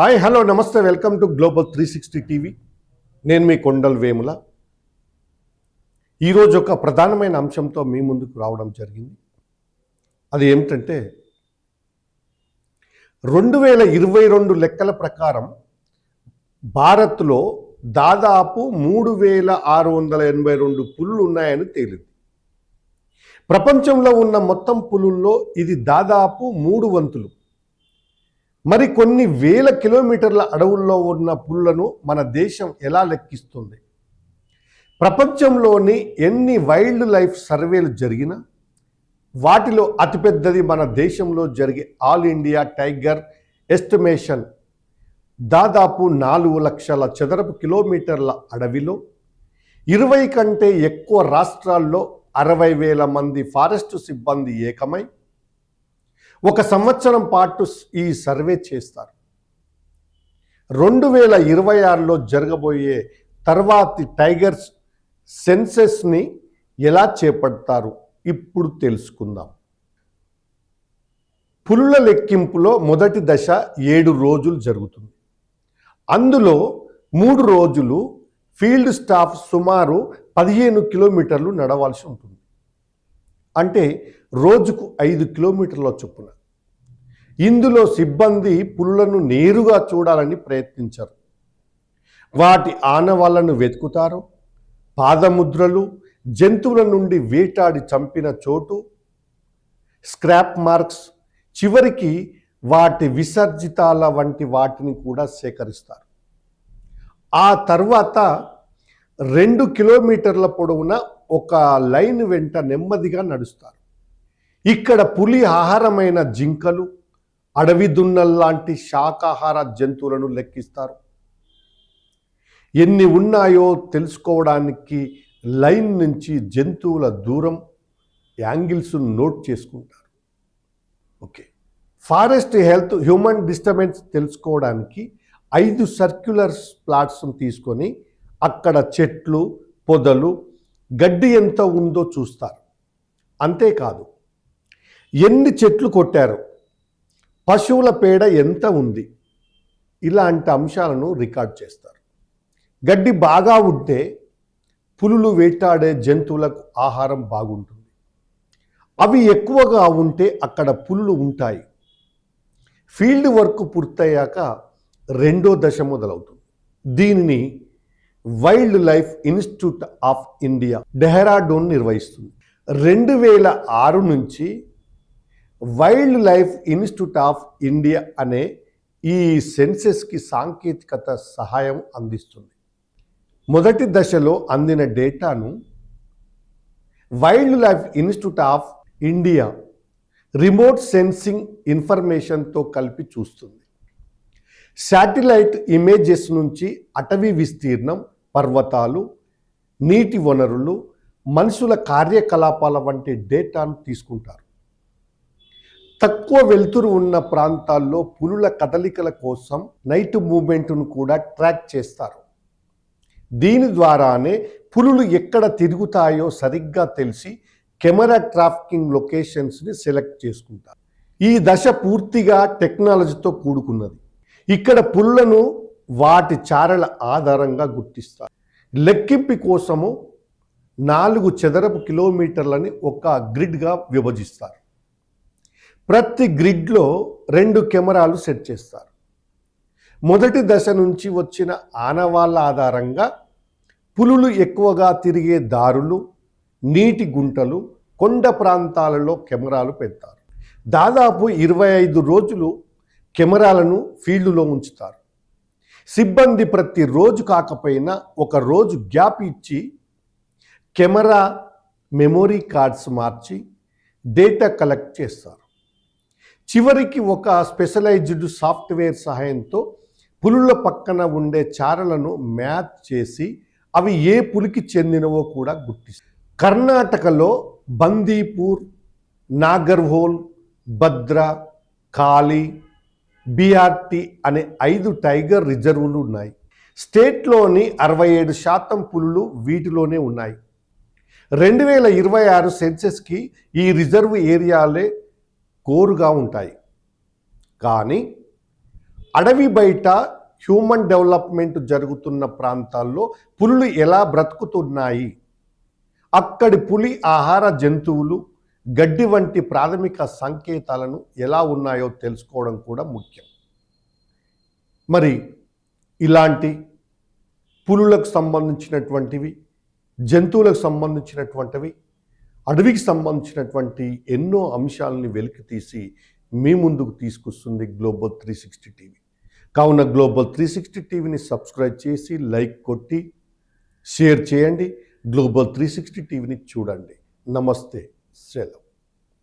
Hi hello namaste welcome to global three sixty TV. నేను మీ కొండల్ వేముల. ఈరోజు ఒక ప్రధానమైన అంశంతో మీ ముందుకు రావడం జరిగింది. అది ఏమిటంటే రెండు వేల ఇరవై రెండు లెక్కల ప్రకారం భారత్లో దాదాపు మూడు వేల ఆరు వందల ఎనభై రెండు పులులు ఉన్నాయని తేలింది. ప్రపంచంలో ఉన్న మొత్తం పులుల్లో ఇది దాదాపు మూడు వంతులు. మరి కొన్ని వేల కిలోమీటర్ల అడవుల్లో ఉన్న పుల్లను మన దేశం ఎలా లెక్కిస్తుంది? ప్రపంచంలోని ఎన్ని వైల్డ్ లైఫ్ సర్వేలు జరిగినా వాటిలో అతిపెద్దది మన దేశంలో జరిగే ఆల్ ఇండియా టైగర్ ఎస్టిమేషన్. దాదాపు నాలుగు లక్షల చదరపు కిలోమీటర్ల అడవిలో ఇరవై కంటే ఎక్కువ రాష్ట్రాల్లో అరవై వేల మంది ఫారెస్ట్ సిబ్బంది ఏకమై ఒక సంవత్సరం పాటు ఈ సర్వే చేస్తారు. రెండు వేల ఇరవై ఆరులో జరగబోయే తర్వాతి టైగర్స్ సెన్సెస్ని ఎలా చేపడతారు ఇప్పుడు తెలుసుకుందాం. పులుల లెక్కింపులో మొదటి దశ ఏడు రోజులు జరుగుతుంది. అందులో మూడు రోజులు ఫీల్డ్ స్టాఫ్ సుమారు పదిహేను కిలోమీటర్లు నడవాల్సి ఉంటుంది. అంటే రోజుకు ఐదు కిలోమీటర్ల చొప్పున. ఇందులో సిబ్బంది పులులను నేరుగా చూడాలని ప్రయత్నించరు. వాటి ఆనవాళ్ళను వెతుకుతారు. పాదముద్రలు జంతువుల నుండి వేటాడి చంపిన చోటు. స్క్రాప్ మార్క్స్ చివరికి వాటి విసర్జితాల వంటి వాటిని కూడా సేకరిస్తారు. ఆ తర్వాత రెండు కిలోమీటర్ల పొడవున ఒక లైన్ వెంట నెమ్మదిగా నడుస్తారు. ఇక్కడ పులి ఆహారమైన జింకలు అడవి దున్నల్లాంటి శాకాహార జంతువులను లెక్కిస్తారు. ఎన్ని ఉన్నాయో తెలుసుకోవడానికి లైన్ నుంచి జంతువుల దూరం యాంగిల్స్ నోట్ చేసుకుంటారు. Okay. Forest health human disturbance తెలుసుకోవడానికి ఐదు సర్క్యులర్ ప్లాట్స్ తీసుకొని అక్కడ చెట్లు పొదలు గడ్డి ఎంత ఉందో చూస్తారు. అంతేకాదు ఎన్ని చెట్లు కొట్టారు పశువుల పేడ ఎంత ఉంది ఇలాంటి అంశాలను రికార్డ్ చేస్తారు. గడ్డి బాగా ఉంటే పులులు వేటాడే జంతువులకు ఆహారం బాగుంటుంది. అవి ఎక్కువగా ఉంటే అక్కడ పులులు ఉంటాయి. ఫీల్డ్ వర్క్ పూర్తయ్యాక రెండో దశ మొదలవుతుంది. దీనిని wildlife institute of India Dehradun నిర్వహిస్తుంది. రెండు వేల ఆరు నుంచి wildlife institute of India అనే ఈ సెన్సెస్కి సాంకేతికత సహాయం అందిస్తుంది. మొదటి దశలో అందిన డేటాను wildlife institute of India remote sensing ఇన్ఫర్మేషన్తో కలిపి చూస్తుంది. శాటిలైట్ ఇమేజెస్ నుంచి అటవీ విస్తీర్ణం పర్వతాలు నీటి వనరులు మనుషుల కార్యకలాపాల వంటి డేటాను తీసుకుంటారు. తక్కువ వెలుతురు ఉన్న ప్రాంతాల్లో పులుల కదలికల కోసం నైట్ మూమెంట్ను కూడా ట్రాక్ చేస్తారు. దీని ద్వారానే పులులు ఎక్కడ తిరుగుతాయో సరిగ్గా తెలిసి కెమెరా ట్రాఫికింగ్ లొకేషన్స్ని సెలెక్ట్ చేసుకుంటారు. ఈ దశ పూర్తిగా టెక్నాలజీతో కూడుకున్నది. ఇక్కడ పుల్లను వాటి చారల ఆధారంగా గుర్తిస్తారు. లెక్కింపు కోసము నాలుగు చదరపు కిలోమీటర్లని ఒక గ్రిడ్గా విభజిస్తారు. ప్రతి గ్రిడ్లో రెండు కెమెరాలు సెట్ చేస్తారు. మొదటి దశ నుంచి వచ్చిన ఆనవాళ్ళ ఆధారంగా పులులు ఎక్కువగా తిరిగే దారులు నీటి గుంటలు కొండ ప్రాంతాలలో కెమెరాలు పెడతారు. దాదాపు ఇరవై ఐదు రోజులు కెమెరాలను ఫీల్డ్లో ఉంచుతారు. సిబ్బంది ప్రతిరోజు కాకపోయినా ఒక రోజు గ్యాప్ ఇచ్చి కెమెరా మెమొరీ కార్డ్స్ మార్చి డేటా కలెక్ట్ చేస్తారు. చివరికి ఒక స్పెషలైజ్డ్ సాఫ్ట్వేర్ సహాయంతో పులుల పక్కన ఉండే చారలను మ్యాప్ చేసి అవి ఏ పులికి చెందినవో కూడా గుర్తిస్తారు. కర్ణాటకలో బందీపూర్ నాగర్హోల్ భద్ర కాళీ బీఆర్టీ అనే ఐదు టైగర్ రిజర్వులు ఉన్నాయి. స్టేట్లోని అరవై ఏడు శాతం పులులు వీటిలోనే ఉన్నాయి. రెండు వేల ఇరవై ఆరు సెన్సెస్కి ఈ రిజర్వ్ ఏరియాలే కోరుగా ఉంటాయి. కానీ అడవి బయట హ్యూమన్ డెవలప్మెంట్ జరుగుతున్న ప్రాంతాల్లో పులులు ఎలా బ్రతుకుతున్నాయి? అక్కడి పులి ఆహార జంతువులు గడ్డి వంటి ప్రాథమిక సంకేతాలను ఎలా ఉన్నాయో తెలుసుకోవడం కూడా ముఖ్యం. మరి ఇలాంటి పులులకు సంబంధించినటువంటివి జంతువులకు సంబంధించినటువంటివి అడవికి సంబంధించినటువంటి ఎన్నో అంశాలని వెలికి తీసి మీ ముందుకు తీసుకొస్తుంది గ్లోబల్ త్రీ సిక్స్టీ టీవీ. కావున గ్లోబల్ త్రీ సిక్స్టీ టీవీని సబ్స్క్రైబ్ చేసి లైక్ కొట్టి షేర్ చేయండి. గ్లోబల్ త్రీ సిక్స్టీ టీవీని చూడండి. నమస్తే. సెలవు.